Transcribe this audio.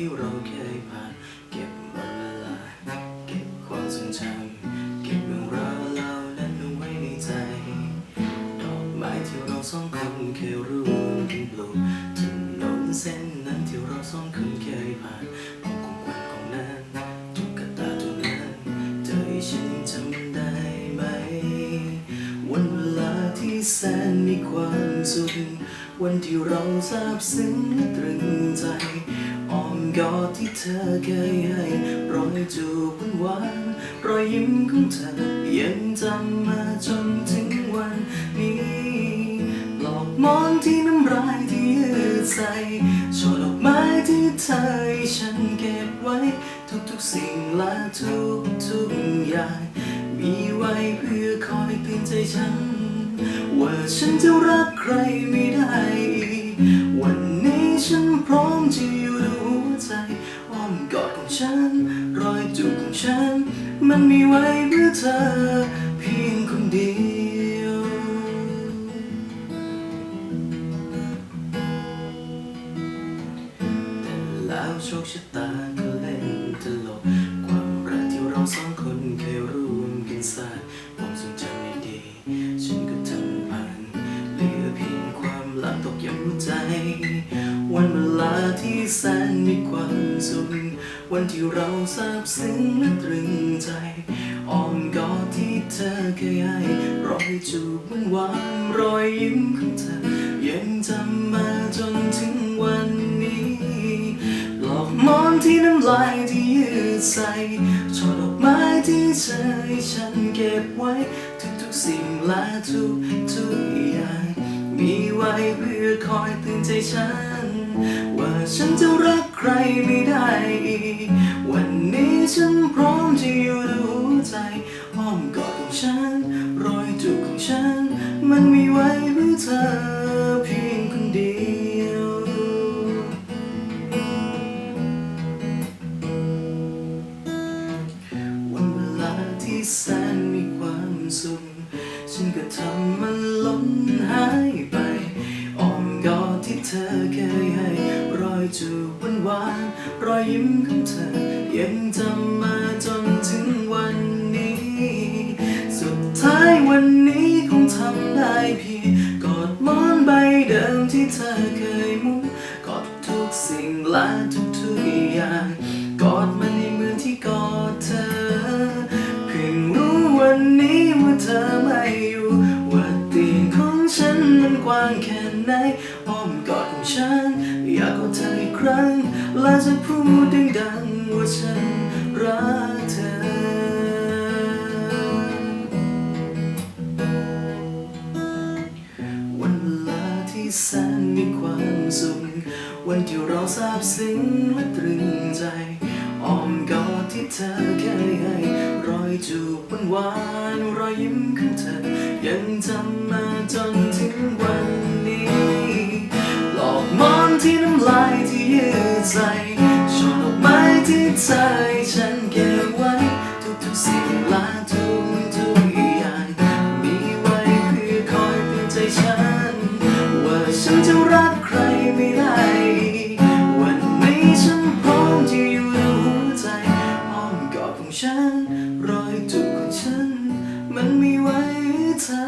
ที่เราเคยผ่านเก็บวันเวลา เก็บความทรงจำเก็บเรื่องราวเหล่านั้นเอาไว้ในใจ ดอกไม้ที่เราสองคนเคยร่วมกันปลูกถนนเส้นนั้นที่เราสองคนเคยผ่าน แสนมีความสุข วันที่เราซาบซึ้งและตรึงใจอ้อมกอดที่เธอเคยให้รอยจูบหวานรอยยิ้มของเธอยังจำมาจนถึงวันนี้ปลอกมอนที่น้ำลายที่ยืดใส่ช่อดอกไม้ที่เธอให้ฉันเก็บไว้ ทุกๆสิ่งและทุกๆอย่าง มีไว้เพื่อคอยเตือนใจฉัน ว่าฉันจะรักใครไม่ได้อีก วันนี้ฉันพร้อมจะอยู่ด้วยหัวใจอ้อมกอดของฉัน รอยจูบของฉัน มันมีไว้เพื่อเธอเพียงคนเดียว แต่แล้วโชคชะตาก็เล่นตลกความรักที่เราสอง วันเวลาที่แสนมีความสุขวันที่เราซาบซึ้งและตรึงใจอ้อมกอดที่เธอเคยให้รอยจูบหวานรอยยิ้มของเธอยังจำมาจนถึงวันนี้ปลอกมอนที่น้ำลายที่ยืดใส่ช่อดอกไม้ที่เธอให้ฉันเก็บไว้ทุกๆสิ่งและทุกๆอย่าง มีไว้เพื่อคอยเตือนใจฉัน ว่าฉันจะรักใครไม่ได้อีก วันนี้ฉันพร้อมจะอยู่ด้วยหัวใจอ้อมกอดของฉัน รอยจูบของฉัน มันมีไว้เพื่อเธอ จูบหวานรอยยิ้มของเธอ ยังจำมาจนถึงวันนี้ สุดท้ายวันนี้คงทำได้เพียงกอดมอนใบเดิมที่เธอเคยมุ่งกอดทุกสิ่งและทุกๆอย่างกอดมันในมือที่กอดเธอเพิ่งรู้วันนี้ว่าเธอไม่อยู่ว่าเตียงของฉันมันกว้างแค่ไหน ฉัน อยากกอดเธออีกครั้ง และจะพูดดังๆว่าฉันรักเธอ วันเวลาที่แสนมีความสุข วันที่เราซาบซึ้งและตรึงใจอ้อมกอดที่เธอเคยให้รอยจูบหวานๆรอยยิ้มของเธอ ยังจำมาจนถึงวัน ใส่ช่อดอกไม้ที่ให้ฉันเก็บไว้ ทุกๆสิ่งและทุกๆอย่างมีไว้เพื่อคอยเตือนใจฉัน ว่าฉันจะรักใครไม่ได้ วันนี้ฉันพร้อมที่อยู่ในหัวใจอ้อมกอดของฉัน รอยจูบของฉัน มันมีไว้ให้เธอ